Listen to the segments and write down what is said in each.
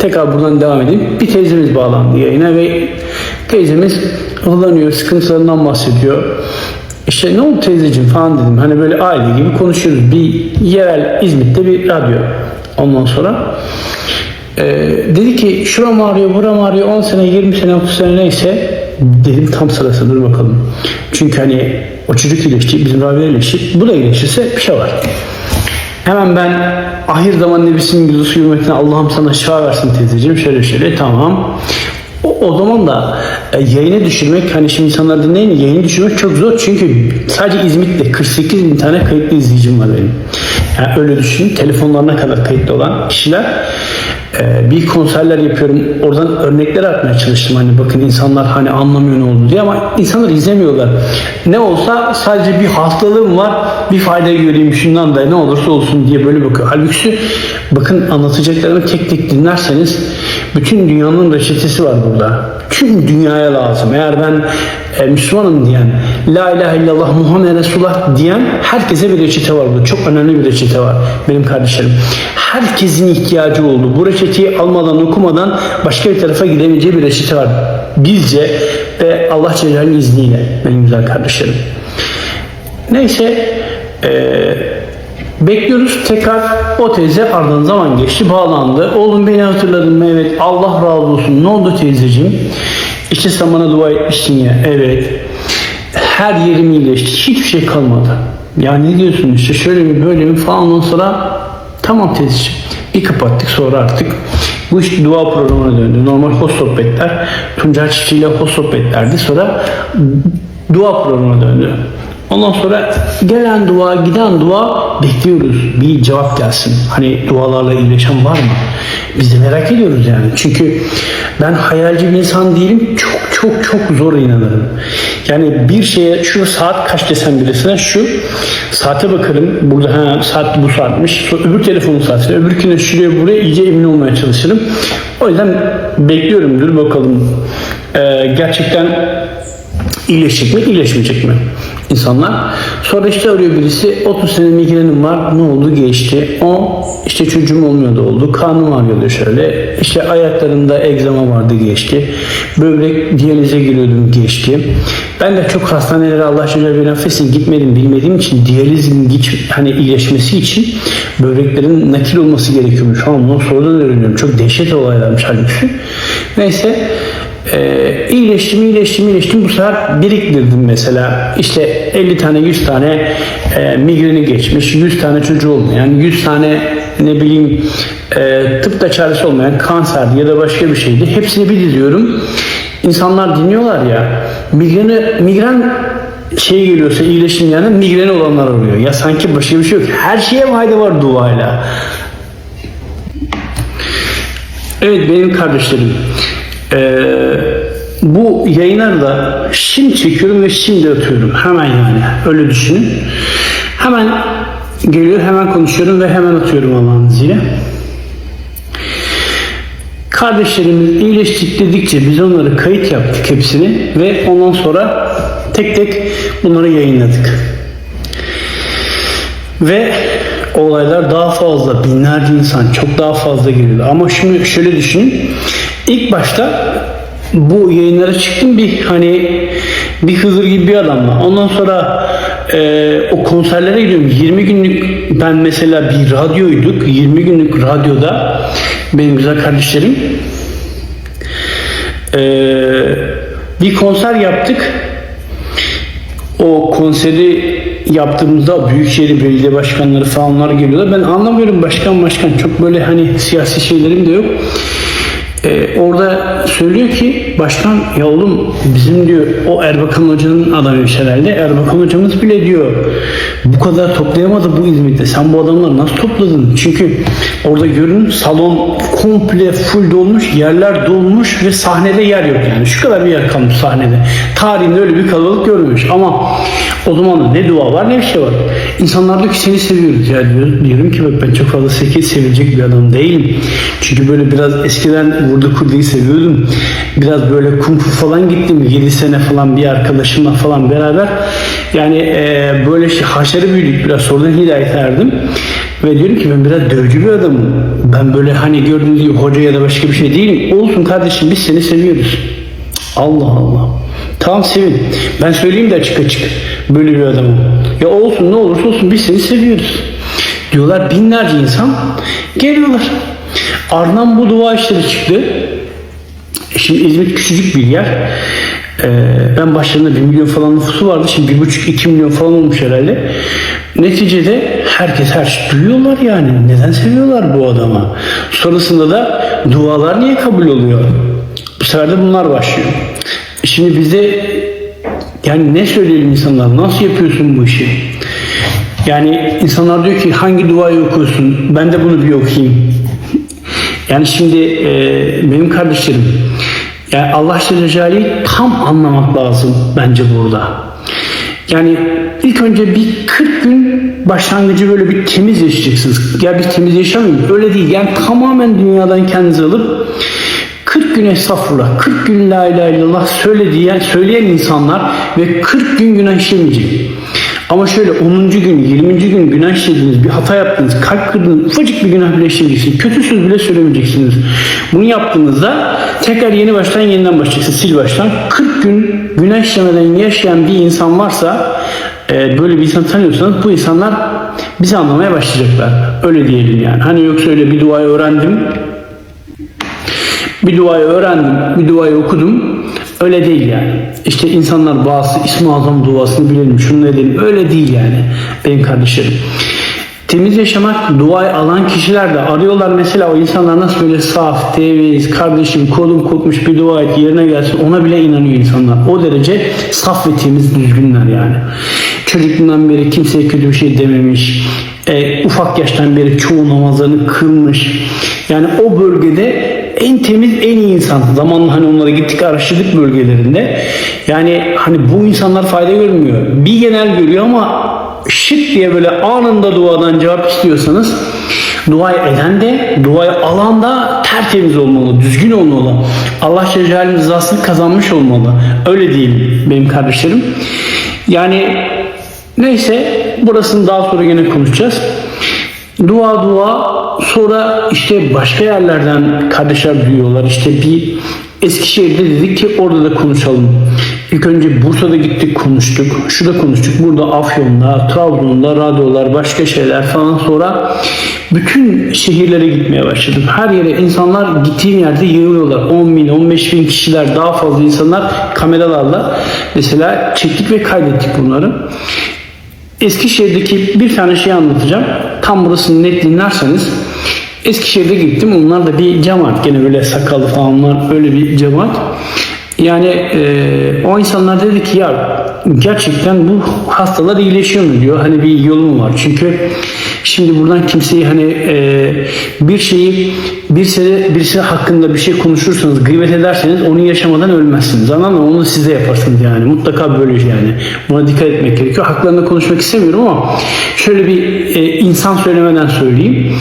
Tekrar buradan devam edeyim. Bir teyzemiz bağlandı yayına ve teyzemiz ağlanıyor, sıkıntılarından bahsediyor. İşte ne oldu teyzeciğim falan dedim. Hani böyle aile gibi konuşuyoruz. Bir yerel İzmit'te bir radyo. Ondan sonra ee, dedi ki şuram ağrıyor, buram ağrıyor, 10 sene, 20 sene, 30 sene neyse dedim tam sırası dur bakalım. Çünkü hani o çocuk iyileşti, bizim Rabia iyileşti. Bu da iyileşirse bir şey var. Hemen ben ahir zaman nebisinin yüzüsü hürmetine Allah'ım sana şifa versin teyzeciğim. Şöyle şöyle tamam. O, o zaman da e, yayını düşürmek hani şimdi insanlar dinleyin yayını düşürmek çok zor çünkü sadece İzmit'te 48 bin tane kayıtlı izleyicim var benim. Yani öyle düşünün telefonlarına kadar kayıtlı olan kişiler e, bir konserler yapıyorum oradan örnekler atmaya çalıştım hani bakın insanlar hani anlamıyor ne oldu diye ama insanlar izlemiyorlar. Ne olsa sadece bir hastalığım var bir fayda göreyim şundan da ne olursa olsun diye böyle bakıyor. Halbuki bakın anlatacaklarımı tek tek dinlerseniz bütün dünyanın reçetesi var burada. Tüm dünyaya lazım. Eğer ben e, Müslümanım diyen, La ilahe illallah Muhammed Resulullah diyen herkese bir reçete var burada. Çok önemli bir reçete var benim kardeşlerim. Herkesin ihtiyacı oldu. Bu reçeteyi almadan, okumadan başka bir tarafa gidemeyeceği bir reçete var. Bizce ve Allah Celaluhu'nun izniyle benim güzel kardeşlerim. Neyse eee Bekliyoruz tekrar o teyze ardından zaman geçti bağlandı. Oğlum beni hatırladın mı? Evet. Allah razı olsun. Ne oldu teyzeciğim? İşte sen bana dua etmiştin ya. Evet. Her yerim iyileşti. Hiçbir şey kalmadı. Ya ne diyorsun işte şöyle mi böyle mi falan ondan sonra tamam teyzeciğim. Bir kapattık sonra artık bu iş dua programına döndü. Normal host sohbetler. Tuncay Çiftçi ile host sohbetlerdi. Sonra dua programına döndü. Ondan sonra gelen dua, giden dua bekliyoruz. Bir cevap gelsin. Hani dualarla iyileşen var mı? Biz de merak ediyoruz yani. Çünkü ben hayalci bir insan değilim. Çok çok çok zor inanırım. Yani bir şeye şu saat kaç desem birisine şu saate bakarım. Burada ha, saat bu saatmiş. Öbür telefonun saati. Öbürküne şuraya buraya iyice emin olmaya çalışırım. O yüzden bekliyorum. Dur bakalım. Ee, gerçekten iyileşecek mi, iyileşmeyecek mi? insanlar. Sonra işte arıyor birisi 30 sene migrenim var ne oldu geçti. O işte çocuğum olmuyordu oldu. Karnım ağrıyordu şöyle. İşte ayaklarında egzama vardı geçti. Böbrek diyalize giriyordum geçti. Ben de çok hastanelere Allah şöyle bir nefesin gitmedim bilmediğim için diyalizin git hani iyileşmesi için böbreklerin nakil olması gerekiyormuş. An bunu sonradan öğreniyorum. Çok dehşet olaylarmış halbuki. Neyse ee, iyileştim, iyileştim, iyileştim. Bu sefer biriktirdim mesela. İşte 50 tane, 100 tane e, migreni geçmiş, 100 tane çocuğu olmayan, 100 tane ne bileyim e, tıpta çaresi olmayan kanser ya da başka bir şeydi. Hepsini bir diziyorum. İnsanlar dinliyorlar ya. Migreni, migren şey geliyorsa iyileşim yani migreni olanlar oluyor. Ya sanki başka bir şey yok. Her şeye fayda var duayla. Evet benim kardeşlerim. Ee, bu yayınları da şimdi çekiyorum ve şimdi atıyorum. Hemen yani. Öyle düşünün. Hemen geliyor, hemen konuşuyorum ve hemen atıyorum Allah'ın izniyle. Kardeşlerimiz iyileştik dedikçe biz onları kayıt yaptık hepsini ve ondan sonra tek tek bunları yayınladık. Ve olaylar daha fazla, binlerce insan çok daha fazla geliyor. Ama şimdi şöyle düşünün. İlk başta bu yayınlara çıktım bir hani bir Hızır gibi bir adamla. Ondan sonra e, o konserlere gidiyorum. 20 günlük ben mesela bir radyoyduk. 20 günlük radyoda benim güzel kardeşlerim e, bir konser yaptık. O konseri yaptığımızda Büyükşehir Belediye Başkanları falanlar geliyorlar. Ben anlamıyorum başkan başkan çok böyle hani siyasi şeylerim de yok. Ee, orada söylüyor ki başkan ya oğlum bizim diyor o Erbakan Hoca'nın adamıymış herhalde. Erbakan Hocamız bile diyor bu kadar toplayamadı bu İzmit'te. Sen bu adamları nasıl topladın? Çünkü orada görün salon komple full dolmuş, yerler dolmuş ve sahnede yer yok yani. Şu kadar bir yer kalmış sahnede. Tarihinde öyle bir kalabalık görmemiş ama o zaman ne dua var ne bir şey var. İnsanlar diyor ki seni seviyoruz ya diyor. Diyorum ki ben çok fazla sekiz sevilecek bir adam değilim. Çünkü böyle biraz eskiden vurdu kurduyu seviyordum. Biraz böyle kung fu falan gittim 7 sene falan bir arkadaşımla falan beraber. Yani e, böyle şey haşarı büyüdük biraz sonradan hidayete erdim. Ve diyorum ki ben biraz dövücü bir adamım. Ben böyle hani gördüğünüz gibi hoca ya da başka bir şey değilim. Olsun kardeşim biz seni seviyoruz. Allah Allah. Tamam sevin. Ben söyleyeyim de açık açık. Böyle bir adamım. Ya olsun ne olursa olsun biz seni seviyoruz. Diyorlar binlerce insan geliyorlar. Ardından bu dua işleri çıktı. Şimdi İzmit küçücük bir yer. Ee, ben başlarında 1 milyon falan nüfusu vardı. Şimdi 1,5-2 milyon falan olmuş herhalde. Neticede herkes her şey duyuyorlar yani. Neden seviyorlar bu adama? Sonrasında da dualar niye kabul oluyor? Bu sefer de bunlar başlıyor. Şimdi bize yani ne söyleyelim insanlar? Nasıl yapıyorsun bu işi? Yani insanlar diyor ki hangi duayı okuyorsun? Ben de bunu bir okuyayım. Yani şimdi e, benim kardeşlerim yani Allah Celaluhu'yu tam anlamak lazım bence burada. Yani ilk önce bir 40 gün başlangıcı böyle bir temiz yaşayacaksınız. Ya biz temiz yaşamıyoruz. Öyle değil. Yani tamamen dünyadan kendinizi alıp 40 gün estağfurullah, 40 gün la ilahe illallah söyle diyen, söyleyen insanlar ve 40 gün günah işlemeyecek. Ama şöyle 10. gün, 20. gün günah işlediniz, bir hata yaptınız, kalp kırdınız, ufacık bir günah bile işlemeyeceksiniz. Kötü söz bile söylemeyeceksiniz. Bunu yaptığınızda tekrar yeni baştan yeniden başlayacaksınız, sil baştan. 40 gün günah işlemeden yaşayan bir insan varsa, e, böyle bir insan tanıyorsanız bu insanlar bizi anlamaya başlayacaklar. Öyle diyelim yani. Hani yoksa öyle bir duayı öğrendim, bir duayı öğrendim, bir duayı okudum. Öyle değil yani. İşte insanlar bazı İsmi Azam duasını bilelim, şunu edelim. Öyle değil yani benim kardeşlerim. Temiz yaşamak, duayı alan kişiler de arıyorlar mesela o insanlar nasıl böyle saf, temiz, kardeşim kolum kopmuş bir dua et yerine gelsin ona bile inanıyor insanlar. O derece saf ve temiz düzgünler yani. Çocukluğundan beri kimseye kötü bir şey dememiş. E, ufak yaştan beri çoğu namazlarını kılmış. Yani o bölgede en temiz en iyi insan. Zamanla hani onlara gittik araştırdık bölgelerinde. Yani hani bu insanlar fayda görmüyor. Bir genel görüyor ama şık diye böyle anında duadan cevap istiyorsanız duayı eden de duayı alan da tertemiz olmalı, düzgün olmalı. Allah Celle rızasını kazanmış olmalı. Öyle değil benim kardeşlerim. Yani neyse burasını daha sonra yine konuşacağız. Dua dua sonra işte başka yerlerden kardeşler duyuyorlar. İşte bir Eskişehir'de dedik ki orada da konuşalım. İlk önce Bursa'da gittik konuştuk. Şurada konuştuk. Burada Afyon'da, Trabzon'da radyolar, başka şeyler falan sonra bütün şehirlere gitmeye başladım. Her yere insanlar gittiğim yerde yığılıyorlar. 10 bin, 15 bin kişiler daha fazla insanlar kameralarla mesela çektik ve kaydettik bunları. Eskişehir'deki bir tane şey anlatacağım. Tam burasını net dinlerseniz. Eskişehir'de gittim. Onlar da bir cemaat. Gene böyle sakallı falanlar öyle bir cemaat. Yani e, o insanlar dedi ki ya gerçekten bu hastalar iyileşiyor mu diyor. Hani bir yolu mu var? Çünkü şimdi buradan kimseyi hani e, bir şeyi birisi, birisi hakkında bir şey konuşursanız, gıybet ederseniz onu yaşamadan ölmezsiniz. Anladın mı? Onu siz de yaparsınız yani. Mutlaka böyle yani. Buna dikkat etmek gerekiyor. Haklarında konuşmak istemiyorum ama şöyle bir e, insan söylemeden söyleyeyim.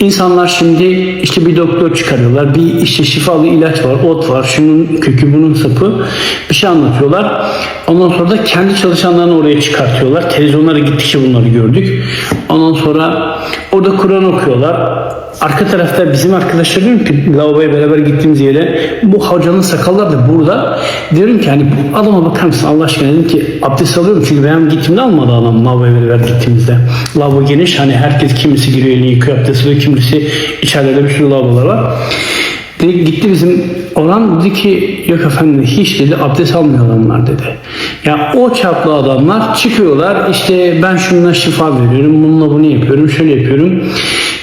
İnsanlar şimdi işte bir doktor çıkarıyorlar. Bir işte şifalı ilaç var, ot var, şunun kökü, bunun sapı. Bir şey anlatıyorlar. Ondan sonra da kendi çalışanlarını oraya çıkartıyorlar. Televizyonlara gittikçe bunları gördük. Ondan sonra orada Kur'an okuyorlar. Arka tarafta bizim arkadaşlar diyorum ki lavaboya beraber gittiğimiz yere bu hocanın sakalları da burada. Diyorum ki hani bu adama bakar mısın Allah aşkına dedim ki abdest alıyorum çünkü ben gittiğimde almadı adam lavaboya beraber gittiğimizde. Lavabo geniş hani herkes kimisi giriyor elini yıkıyor abdest alıyor kimisi içeride bir sürü lavabolar var. Dedi, gitti bizim olan dedi ki yok efendim hiç dedi abdest almıyor adamlar dedi. Ya o çaplı adamlar çıkıyorlar işte ben şununla şifa veriyorum bununla bunu yapıyorum şöyle yapıyorum.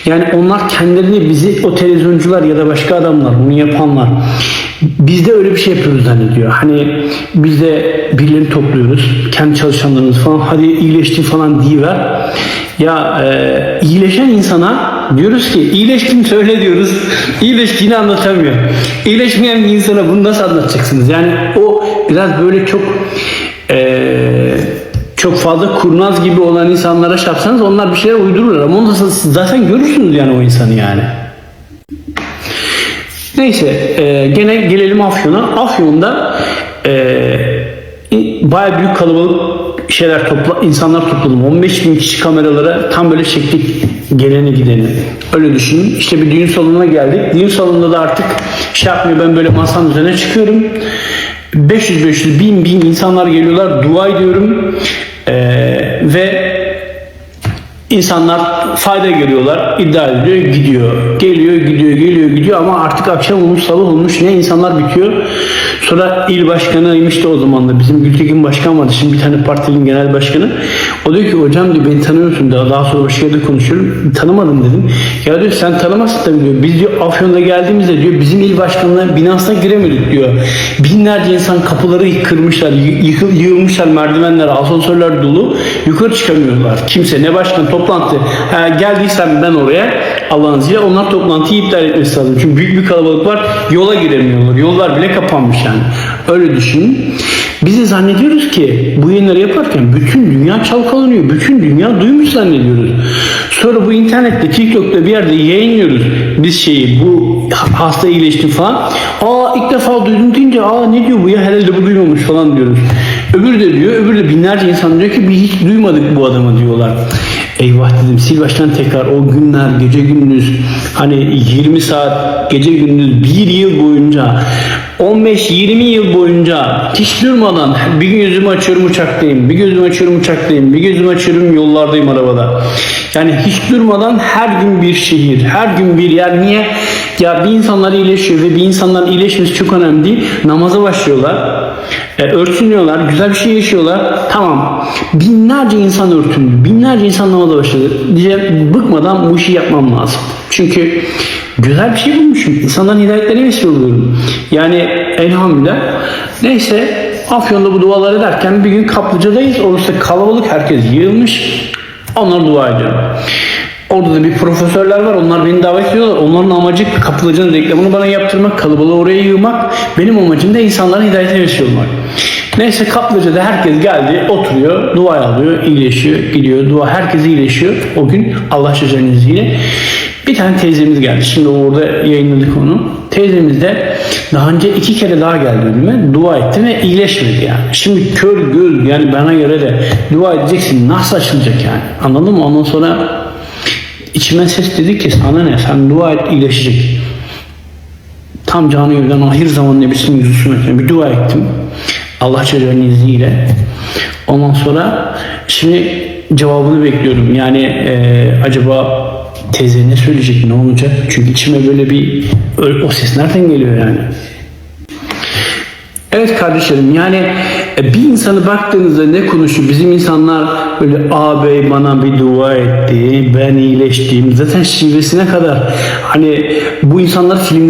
Yani onlar kendilerini bizi o televizyoncular ya da başka adamlar bunu yapanlar biz de öyle bir şey yapıyoruz zannediyor. Hani biz de birilerini topluyoruz. Kendi çalışanlarımız falan hadi iyileştin falan diyiver. Ya e, iyileşen insana diyoruz ki iyileştin söyle diyoruz. İyileştiğini anlatamıyor. İyileşmeyen bir insana bunu nasıl anlatacaksınız? Yani o biraz böyle çok çok fazla kurnaz gibi olan insanlara şapsanız onlar bir şeyler uydururlar ama onu da zaten görürsünüz yani o insanı yani. Neyse e, gene gelelim Afyon'a. Afyon'da e, baya büyük kalabalık şeyler topla insanlar topladım. 15 bin kişi kameralara tam böyle çektik geleni gideni. Öyle düşünün. İşte bir düğün salonuna geldik. Düğün salonunda da artık şey yapmıyor. Ben böyle masanın üzerine çıkıyorum. 500 500 bin bin insanlar geliyorlar. Dua ediyorum. E, ve İnsanlar fayda görüyorlar, iddia ediyor, gidiyor. Geliyor, gidiyor, geliyor, gidiyor ama artık akşam olmuş, sabah olmuş. Ne insanlar bitiyor. Sonra il başkanıymış da o zaman da bizim Gültekin Başkan vardı. Şimdi bir tane partinin genel başkanı. O diyor ki hocam diyor beni tanıyorsun daha, daha sonra başka yerde konuşuyorum. Tanımadım dedim. Ya diyor sen tanımazsın tabii diyor. Biz diyor Afyon'da geldiğimizde diyor bizim il başkanlığı binasına giremedik diyor. Binlerce insan kapıları kırmışlar, yı- yıkıl, yığılmışlar merdivenler, asansörler dolu. Yukarı çıkamıyorlar. Kimse ne başkan toplantı. Ha, geldiysem ben oraya Allah'ın izniyle onlar toplantıyı iptal etmesi lazım. Çünkü büyük bir kalabalık var. Yola giremiyorlar. Yollar bile kapanmış yani. Öyle düşünün. Biz de zannediyoruz ki bu yayınları yaparken bütün dünya çalkalanıyor. Bütün dünya duymuş zannediyoruz. Sonra bu internette, TikTok'ta bir yerde yayınlıyoruz. Biz şeyi bu hasta iyileşti falan. Aa ilk defa duydum deyince aa ne diyor bu ya herhalde bu duymamış falan diyoruz. Öbürü de diyor, öbürü de binlerce insan diyor ki biz hiç duymadık bu adamı diyorlar. Eyvah dedim sil baştan tekrar o günler gece gündüz hani 20 saat gece gündüz bir yıl boyunca 15-20 yıl boyunca hiç durmadan bir gün yüzümü açıyorum uçaktayım, bir gözümü açıyorum uçaktayım, bir gözümü açıyorum yollardayım arabada. Yani hiç durmadan her gün bir şehir, her gün bir yer. Niye? Ya bir insanlar iyileşiyor ve bir insanların iyileşmesi çok önemli değil. Namaza başlıyorlar. E, örtünüyorlar, güzel bir şey yaşıyorlar. Tamam. Binlerce insan örtündü. Binlerce insan namaza başladı. Diye bıkmadan bu işi yapmam lazım. Çünkü güzel bir şey bulmuşum. İnsanların hidayetlerine vesile oluyorum. Yani elhamdülillah. Neyse Afyon'da bu dualar ederken bir gün Kaplıca'dayız. Orası kalabalık. Herkes yığılmış. Onlar dua ediyor. Orada da bir profesörler var. Onlar beni davet ediyorlar. Onların amacı Kaplıca'nın reklamını bana yaptırmak, kalabalığı oraya yığmak. Benim amacım da insanların hidayetine vesile olmak. Neyse Kaplıca'da herkes geldi, oturuyor, dua alıyor, iyileşiyor, gidiyor. Dua herkes iyileşiyor. O gün Allah Celle izniyle. Bir tane teyzemiz geldi. Şimdi orada yayınladık onu. Teyzemiz de daha önce iki kere daha geldi önüme. Dua etti ve iyileşmedi yani. Şimdi kör göz yani bana göre de dua edeceksin. Nasıl açılacak yani? Anladın mı? Ondan sonra içime ses dedi ki sana ne? Sen dua et iyileşecek. Tam canı evden ahir zaman nebisinin yüzüsüne bir dua ettim. Allah Celle'nin izniyle. Ondan sonra şimdi cevabını bekliyorum. Yani e, acaba teyze ne söyleyecek, ne olacak? Çünkü içime böyle bir o ses nereden geliyor yani? Evet kardeşlerim yani e, bir insanı baktığınızda ne konuşuyor? Bizim insanlar böyle ağabey bana bir dua etti, ben iyileştim. Zaten şivesine kadar hani bu insanlar film